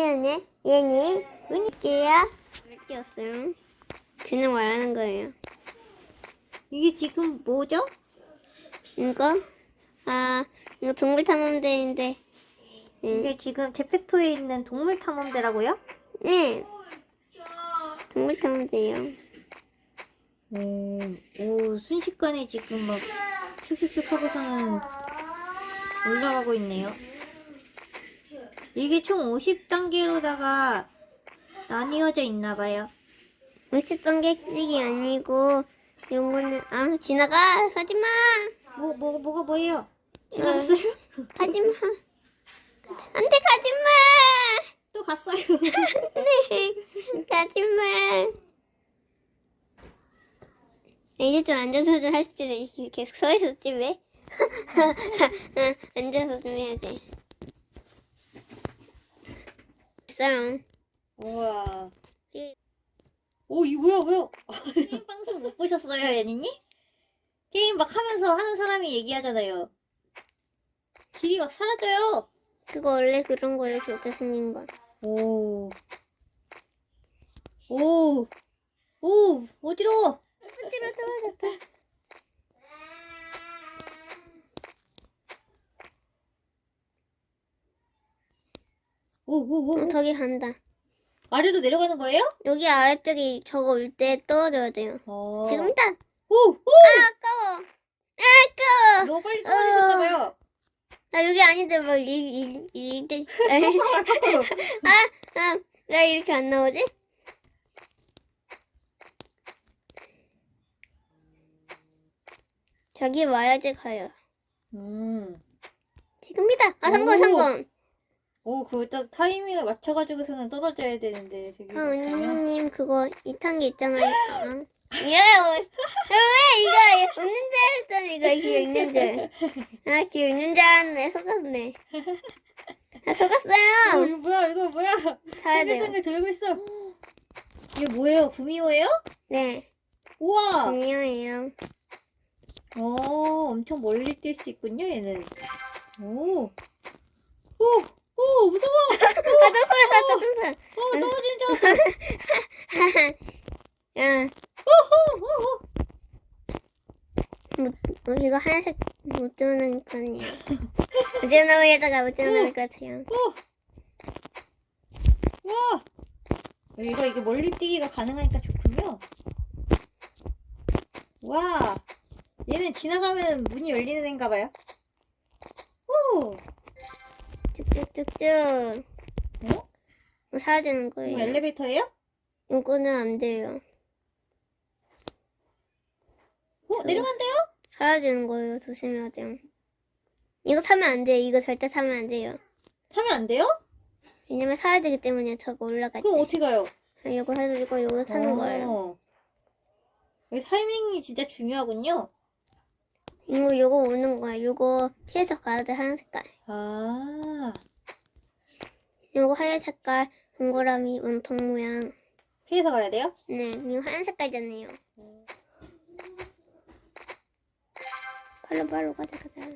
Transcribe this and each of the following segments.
안녕, 얘니, 은이게요. 찍었어요. 그냥 말하는 거예요. 이게 지금 뭐죠? 이거, 아, 이거 동물 탐험대인데, 음, 이게 지금 제페토에 있는 동물 탐험대라고요? 네. 동물 탐험대요. 음, 오, 순식간에 지금 막 슉슉슉 하고서는 올라가고 있네요. 이게 총 50단계로다가 나뉘어져 있나 봐요. 50단계 키직이 아니고, 요거는, 아, 지나가! 하지마! 뭐, 뭐, 뭐가 뭐예요? 어. 지나갔어요? 하지마! 안 돼, 가지마! 또 갔어요. 네, 가지마. 이제 좀 앉아서 좀 할 수도 있 계속 서 있었지 왜? 응, 앉아서 좀 해야지. 있어요. 우와. 이- 오, 이 뭐야, 뭐야? 게임 방송 못 보셨어요, 예니니? 게임 막 하면서 하는 사람이 얘기하잖아요. 길이 막 사라져요. 그거 원래 그런 거예요, 그렇게 생긴 건. 오. 오. 오, 어지러워. 어디로 떨어졌다. 오, 오, 오. 어, 저기 간다. 아래로 내려가는 거예요? 여기 아래쪽이 저거 올 때 떨어져야 돼요. 어. 지금이다. 오, 오. 아, 아까워. 아, 아까워. 너무 빨리 떨어지셨나봐요. 나 여기 아닌데 막 일, 일, 일, 일, 아, 아, 나 이렇게 안 나오지? 저기 와야지 가요. 음. 지금이다. 아, 성공, 오. 성공. 오, 그거 딱 타이밍을 맞춰가지고서는 떨어져야 되는데, 저기. 아, 은희님 그거 이탄 게 있잖아요. 아. 야, 왜, 왜 이거 없는 줄 알았더니 이거 기억 있는 줄. 아, 기억 있는 줄 알았네. 속았네. 아, 어, 속았어요. 이거 뭐야, 이거 뭐야. 사야 돼요. 뱅글뱅글 돌고 있어. 이게 뭐예요? 구미호예요? 네, 우와! 아니에요. 오, 엄청 멀리 뛸 수 있군요, 얘는. 오. 오, 오, 무서워! 아, 점프를 샀다, 점프. 어, 떨어지는 줄 알았어. 야, 오호, 오호. 뭐, 뭐 이거 하얀색 못 주는 거 아니야. 못 주는 위에다가 못 주는 것 같아요. 오. 와. 이거, 이게 멀리 뛰기가 가능하니까 좋군요. 와. 얘는 지나가면 문이 열리는 애인가 봐요. 오. 쭉쭉쭉쭉. 어? 뭐 사야 되는 이거 거예요. 엘리베이터예요? 이거는 안 돼요. 어, 내려간대요? 사야 되는 거예요. 조심해야 돼요. 이거 타면 안 돼요. 이거 절대 타면 안 돼요. 타면 안 돼요? 왜냐면 사야 되기 때문에 저거 올라갈 때. 그럼 어떻게 가요? 이거 해주고 이거 타는 거예요. 어. 이 타이밍이 진짜 중요하군요. 이거 요거 오는 거야. 요거 피해서 가야 돼. 하얀 색깔. 아. 요거 하얀 색깔 동그라미 원통 모양. 피해서 가야 돼요? 네, 이거 하얀 색깔이잖아요. 빨로 빨로 가자 가자.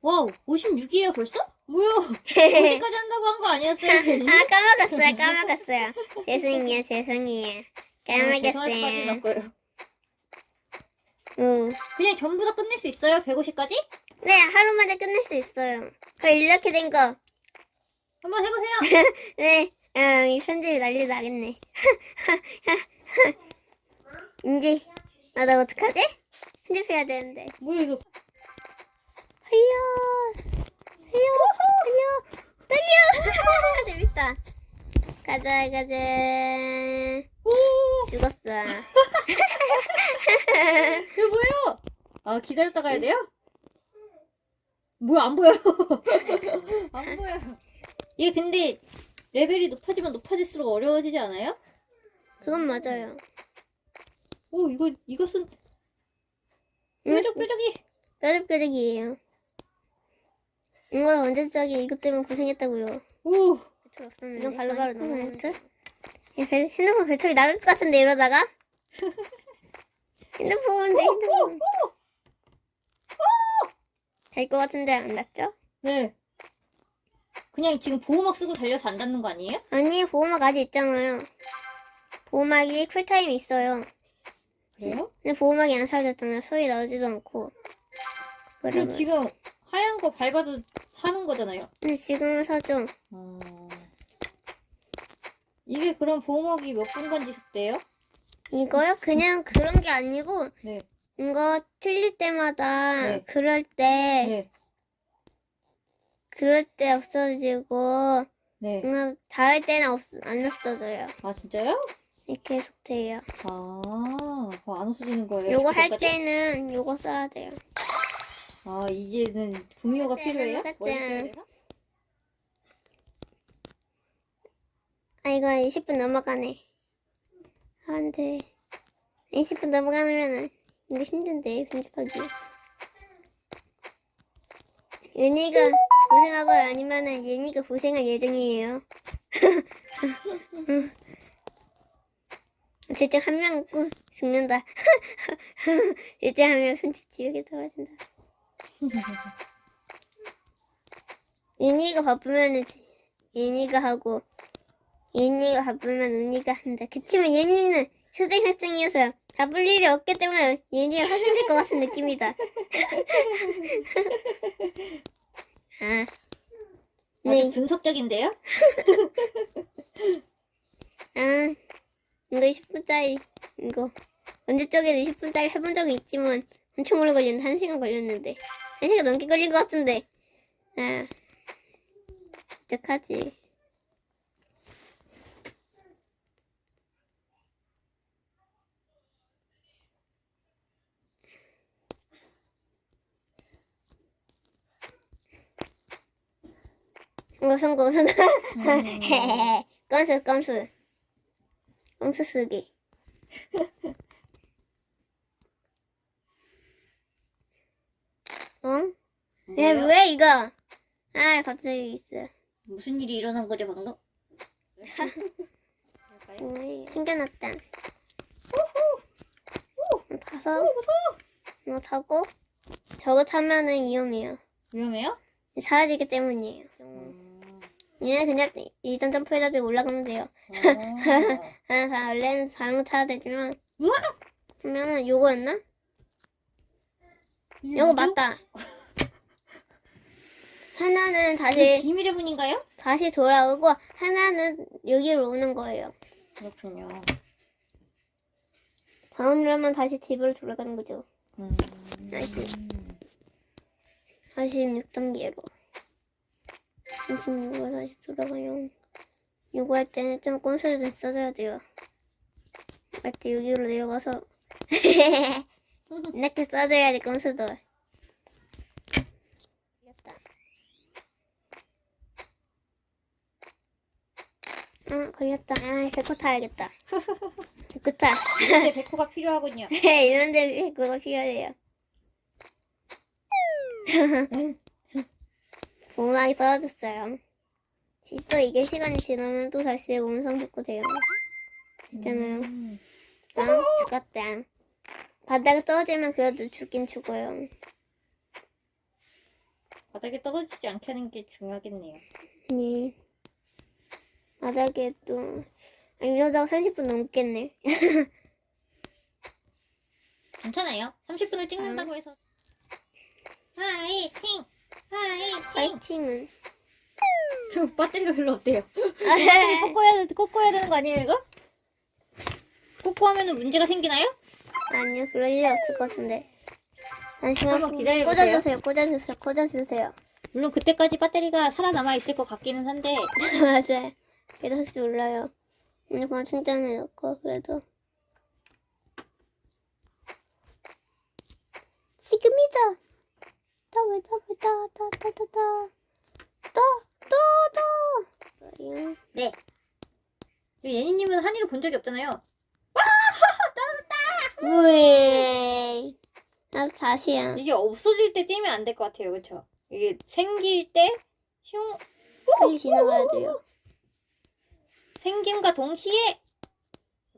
와우, 56이에요 벌써? 뭐야? 50까지 한다고 한 거 아니었어요? 아 까먹었어요 까먹었어요. 죄송해요 죄송해요. 아, 죄송할 까지 까먹었어요. 넣고요. 응. 그냥 전부 다 끝낼 수 있어요? 150까지? 네 하루 만에 끝낼 수 있어요. 그 이렇게 된 거. 한번 해보세요. 네. 아, 이 편집이 난리 나겠네. 이제 아, 나 어떡하지? 편집해야 되는데. 뭐야 이거? 달려, 달려, 달려, 달려. 재밌다. 가자, 가자. 오, 죽었어. 이거 뭐예요? 아 기다렸다 가야 돼요? 뭐야 안 보여요? 안 보여요. 이게 근데 레벨이 높아지면 높아질수록 어려워지지 않아요? 그건 맞아요. 오 이거 이것은 뾰족 뾰족이. 뾰족뾰족이에요. 이건 언제 저기 이것 때문에 고생했다고요. 오. 이건 바로바로 넘어 트 핸드폰 배터리 나갈 것 같은데 이러다가 핸드폰인데 핸드폰 될 것 같은데 안 났죠? 네. 그냥 지금 보호막 쓰고 달려서 안 닿는 거 아니에요? 아니, 보호막 아직 있잖아요. 보호막이 쿨타임 있어요. 그래요? 근데 보호막이 안 사라졌잖아요. 소리 나지도 않고. 그럼 그러면. 지금 하얀 거 밟아도 사는 거잖아요. 근데 지금은 사죠. 어... 이게 그럼 보호막이 몇 분간 지속돼요? 이거요? 그냥 그런 게 아니고, 네. 이거 틀릴 때마다, 네. 그럴 때, 네. 그럴 때 없어지고, 네. 뭔가 닿을 때는 없, 안 없어져요. 아 진짜요? 이렇게 계속 돼요. 아, 그거 안 없어지는 거예요? 요거 할 그때까지? 때는 요거 써야 돼요. 아 이제는 구미호가 필요해요? 그때. 머리? 아, 이거 20분 넘어가네. 아, 안 돼. 20분 넘어가면은, 이거 힘든데, 편집하기. 얘니가 고생하고요, 아니면은 얘니가 고생할 예정이에요. 진짜 한 명은 꼭 죽는다. 진짜 하면 편집 지옥에 떨어진다. 얘니가 바쁘면은 얘니가 하고, 얘니가 바쁘면 은희가 한다. 그치만 얘니는 초등학생이어서 바쁠 일이 없기 때문에 얘니가 화생될 것 같은 느낌이다. 아. 아주 네, 분석적인데요? 아. 이거 20분짜리, 이거. 언제 적에도 20분짜리 해본 적이 있지만 엄청 오래 걸렸는데, 1시간 걸렸는데. 1시간 넘게 걸린 것 같은데. 아. 어떡하지. 오, 성공, 성공. 건수, 건수. 건수 쓰기. 어? 야, 뭐예요? 왜 이거? 아, 갑자기 있어. 무슨 일이 일어난 거죠 방금? 오, 생겨났다. 타서, 무서워. 뭐 타고, 저거 타면은 위험해요. 위험해요? 사라지기 때문이에요. 음. 얘는 그냥 이전 점프해가지고 올라가면 돼요. 어. 아, 다 원래는 다른 거 타야 되지만, 우와! 그러면은 요거였나? 요거 맞다. 하나는 이게 다시 비밀의 문인가요? 다시 돌아오고 하나는 여기로 오는 거예요. 그렇군요. 바운드라면 다시 집으로 돌아가는 거죠. 음. 다시 46단계로 26으로 다시 돌아가요. 요거 할 때는 좀 꼼수를 좀 써줘야 돼요. 할때 여기로 내려가서 이렇게 써줘야 돼 꼼수도. 걸렸다. 아 걸렸다. 아 데코 타야겠다. 데코 타. 근데 백호가 필요하군요. 이런데 그거 필요해요. 보호막이 떨어졌어요. 또 이게 시간이 지나면 또 다시 원상 복구돼요. 있잖아요. 음. 땅 죽었다. 바닥에 떨어지면 그래도 죽긴 죽어요. 바닥에 떨어지지 않게 하는 게 중요하겠네요. 네. 바닥에 또 아, 이러다가 30분 넘겠네. 괜찮아요. 30분을 찍는다고 해서. 화이팅! 파이팅은. 배터리가 별로 없대요. 배터리 꽂고야, 꽂고야 되는 거 아니에요, 이거? 하면은 문제가 생기나요? 아니요, 그럴 일 없을 것 같은데. 잠시만 한번 기다려보세요. 꽂아주세요, 꽂아주세요, 꽂아주세요. 물론 그때까지 배터리가 살아남아 있을 것 같기는 한데, 맞아요. 그래도 혹시 몰라요. 오늘 밤 충전해 놓고, 그래도. 지금이다! 더블, 더블, 더, 더, 더, 더, 더. 더, 더, 더! 뭐예요? 네. 예니님은 한이를 본 적이 없잖아요. 우에 나도 다시야. 이게 없어질 때 뛰면 안 될 것 같아요, 그쵸? 이게 생길 때, 흉, 빨리 지나가야 돼요. 생김과 동시에,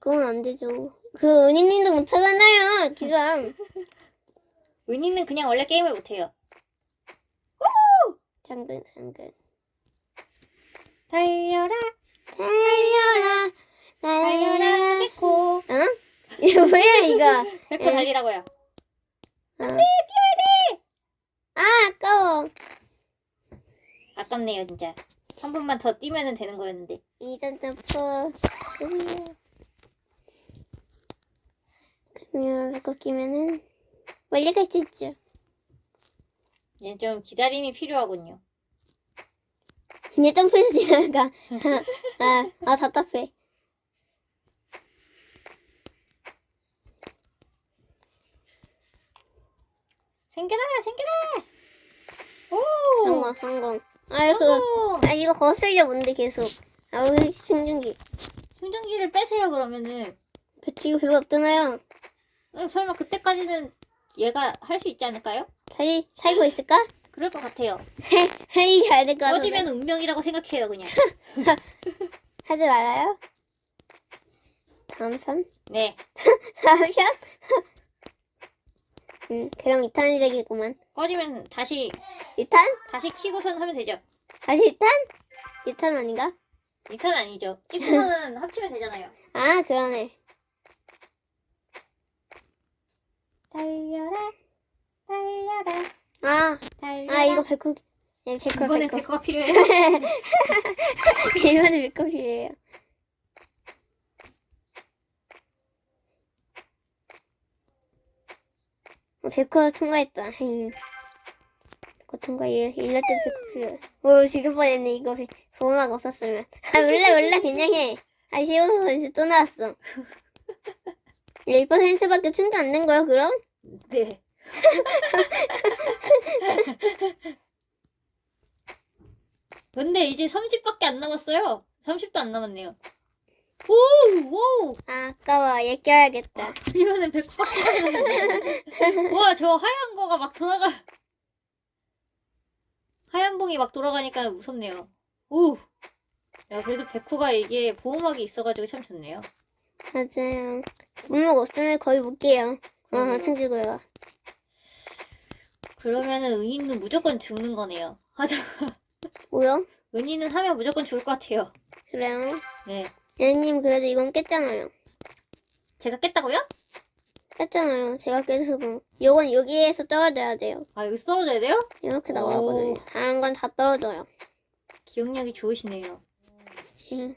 그건 안 되죠. 그 은희님도 못하잖아요, 기ram. 은희는 그냥 원래 게임을 못해요. 당근, 당근. 달려라 달려라, 달려라. 백호 응? 이거 뭐야, 이거? 백호 예. 달리라고요 안 돼, 뛰어야 돼! 아, 아까워. 아깝네요 진짜 한 번만 더 뛰면 되는 거였는데 이전 점프. 그러면 이거 끼면은 멀리 갈 수 있죠. 이제 좀 기다림이 필요하군요 이제 점프해서 지나가. 아, 아, 답답해. 생겨라 생겨라 오 성공, 성공. 아, 이거, 성공 아, 이거 거슬려 뭔데, 계속. 아, 우리 충전기. 충전기를 빼세요 그러면은 배터리가 별로 없잖아요. 어, 설마 그때까지는 얘가 할 수 있지 않을까요? 살, 살고 있을까? 그럴 것 같아요 헬이 가야 될것 같은데. 꺼지면 운명이라고 생각해요 그냥 하지 말아요. 다음 편? 네 다음 편? 음, 그럼 2탄이 되겠구만. 꺼지면 다시 2탄? 다시 키고선 하면 되죠 다시 2탄? 2탄 아닌가? 2탄 아니죠 찍고는 합치면 되잖아요 아, 그러네. 달려라 달려라 아, 달려라 아, 이거 백호. 네, 백호, 이번엔 백호. 백호가 필요해요 이번에 백호이에요. 어, 백호 통과했다. 음. 백호 통과. 일, 일날 때도 백호 필요해. 오, 죽을 뻔했네, 이거. 백- 보호막 없었으면. 아, 몰라, 몰라, 그냥 해. 아, 시오 선수 또 나왔어. 1%밖에 충전 안 된 거야, 그럼? 네 근데 이제 30밖에 안 남았어요 30도 안 남았네요 오 오 아, 아까워. 얘 껴야겠다. 이번엔 100밖에 안 남았네 와저 하얀 거가 막 돌아가 하얀 봉이 막 돌아가니까 무섭네요 오 야, 그래도 백호가 이게 보호막이 있어가지고 참 좋네요. 맞아요. 분목 없으면 거의 못 깨요. 어, 음. 챙기고요. 그러면은 은희는 무조건 죽는 거네요. 하자. 뭐요? 은희는 하면 무조건 죽을 것 같아요. 그래요? 네. 얘님 그래도 이건 깼잖아요. 제가 깼다고요? 깼잖아요. 제가 깨서 뭐. 요건 여기에서 떨어져야 돼요. 아, 여기 떨어져야 돼요? 이렇게 오. 나오거든요. 다른 건 다 떨어져요. 기억력이 좋으시네요. 음.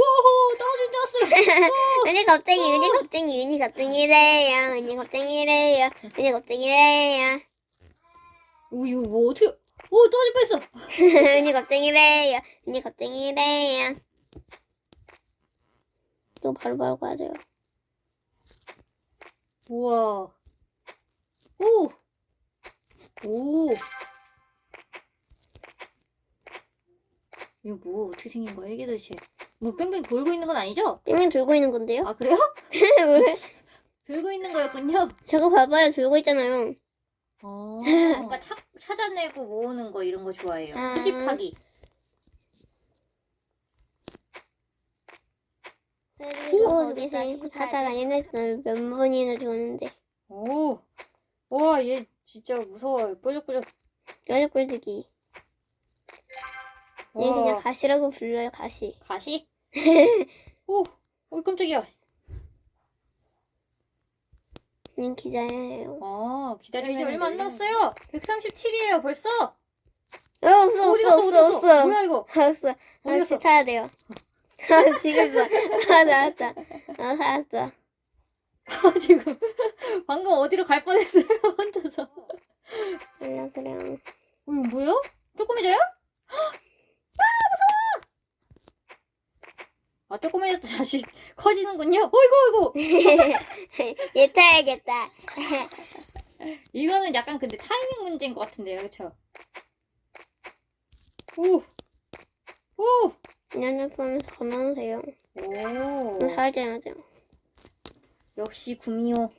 오호! 떨어진 줄 알았어요! 은희 갑자기, 은희 갑자기, 은희 갑자기 이래요. 은희 갑자기 이래요. 은희 갑자기 이래요. 오, 이거 뭐 어떻게. 오, 떨어질 뻔했어! 은희 갑자기 이래요. 은희 갑자기 이래요. 이거 바로 바로 가야 돼요. 우와. 오! 오! 이거 뭐 어떻게 생긴 거야, 이게 도대체? 뭐 뺑뺑 돌고 있는 건 아니죠? 뺑뺑 들고 있는 건데요? 아, 그래요? 왜? 들고 있는 거였군요. 저거 봐봐요. 들고 있잖아요. 어, 뭔가 찾, 찾아내고 모으는 거 이런 거 좋아해요. 아. 수집하기. 오, 저기서 자다가 옛날에 몇 번이나 죽었는데. 오, 와, 얘 진짜 무서워요. 뾰족뾰족. 꼴뚜기. 얘 와. 그냥 가시라고 불러요, 가시. 가시? 오, 오, 깜짝이야. 님 기자예요. 아, 기다려. 이제 얼마 안 남았어요. 137이에요, 벌써. 어, 없어, 어디 없어, 갔어, 어디 없어, 갔어? 없어. 뭐야, 이거? 없어. 아, 어디 갔어? 집 찾아야 돼요. 아, 지금 봐. 아, 나왔다. 아, 살았어. 아, 지금. 방금 어디로 갈 뻔했어요, 혼자서. 어, 몰라, 그래요. 이거 뭐야? 조그매져요? 아, 무서워! 아, 조그매졌다 다시 커지는군요. 어이구, 어이구. 얘 타야겠다. 이거는 약간 근데 타이밍 문제인 것 같은데요, 그쵸? 오! 오! 연락 보면서 건너세요. 오! 사라져야 돼요. 역시 구미호.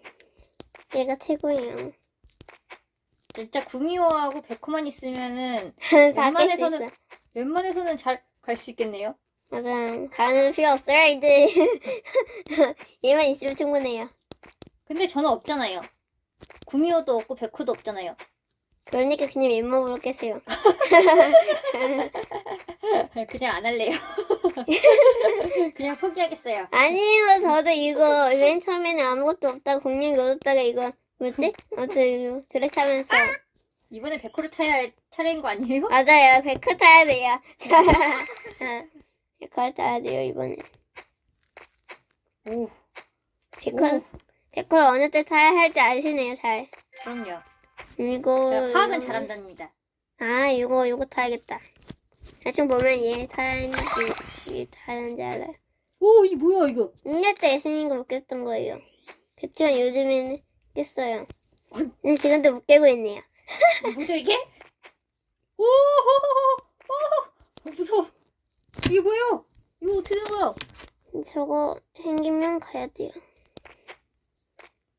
얘가 최고예요. 진짜 구미호하고 백호만 있으면은 웬만해서는-. 웬만해서는 잘 갈 수 있겠네요. 맞아. 가는 필요 없어요, 이제. 얘만 있으면 충분해요. 근데 저는 없잖아요. 구미호도 없고 백호도 없잖아요. 그러니까 그냥 왼몸으로 깨세요. 그냥 안 할래요. 그냥 포기하겠어요. 아니에요. 저도 이거 맨 처음에는 아무것도 없다가 공룡이 얻었다가 이거 뭐지? 어쩌고 그렇게 하면서 이번에 백호를 타야 할 차례인 거 아니에요? 맞아요. 백화 타야 돼요. 백화 타야 돼요 이번에. 오, 백화 오. 백화를 어느 때 타야 할지 아시네요 잘. 그럼요. 이거 파악은 잘한답니다. 아 이거 이거 타야겠다. 대충 보면 얘 타는지 얘 타는지 알아요. 오, 이 뭐야 이거? 옛날 때 예수님과 못 깼던 거예요. 그렇지만 요즘에는 깼어요. 근데 지금도 못 깨고 있네요. 뭐죠 이게? 오, 오, 무서워. 이게 뭐예요? 이거 어떻게 된 거야? 저거 생기면 가야 돼요.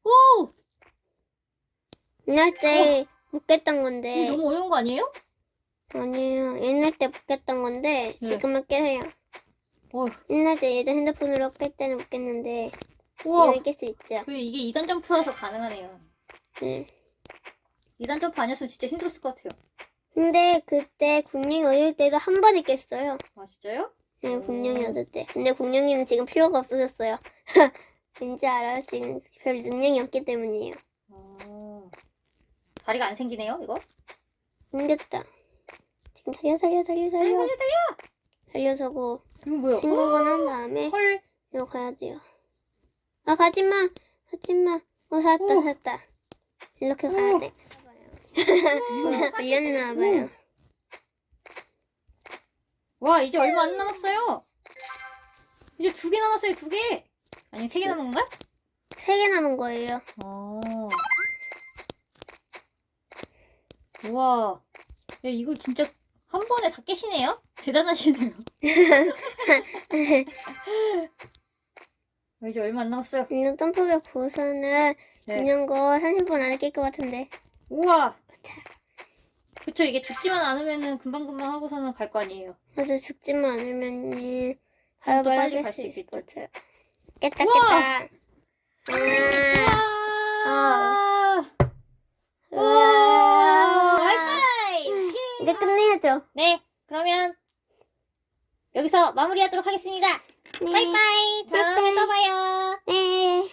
오, 옛날 때못 깼던 건데 이거 너무 어려운 거 아니에요? 아니에요. 옛날 때못 깼던 건데 네. 지금은 깨세요. 어, 옛날 때 예전 핸드폰으로 깰 때는 못 깼는데 우와. 지금은 깰수 있죠. 그 이게 2단 점프라서 가능하네요. 네. 2단 점프 아니었으면 진짜 힘들었을 것 같아요. 근데 그때 공룡이 어릴 때도 한 번에 깼어요. 아, 진짜요? 네, 공룡이 얻을 때. 근데 공룡이는 지금 필요가 없어졌어요. 왠지 알아요? 지금 별 능력이 없기 때문이에요. 아, 다리가 안 생기네요, 이거? 생겼다. 지금 달려 달려 달려 달려 달려 달려서고 이거 뭐야? 생각은 한 다음에 헐. 이거 가야 돼요. 아 가지마 가지마. 어 살았다 오. 살았다. 이렇게 가야 오. 돼. 어, 밀렸나 봐요. 와, 이제 얼마 안 남았어요. 이제 두 개 남았어요, 두 개. 아니, 세 개 남은 건가? 세 개 남은 거예요. 어. 우와. 야, 이거 진짜 한 번에 다 깨시네요? 대단하시네요. 어, 이제 얼마 안 남았어요. 이거 점프백 보수는 네. 그냥 거 30분 안에 깰 것 같은데. 우와. 그쵸, 이게 죽지만 않으면은 금방금방 하고서는 갈 거 아니에요. 맞아 죽지만 않으면 또 바로바로 빨리 깰갈수수 있을 있겠죠. 것 같아요. 깼다 우와. 깼다. 아, 우와. 우와. 하이파이! 이제 끝내야죠. 네, 그러면 여기서 마무리하도록 하겠습니다. 네. 빠이빠이. 다음에 또 봐요. 네.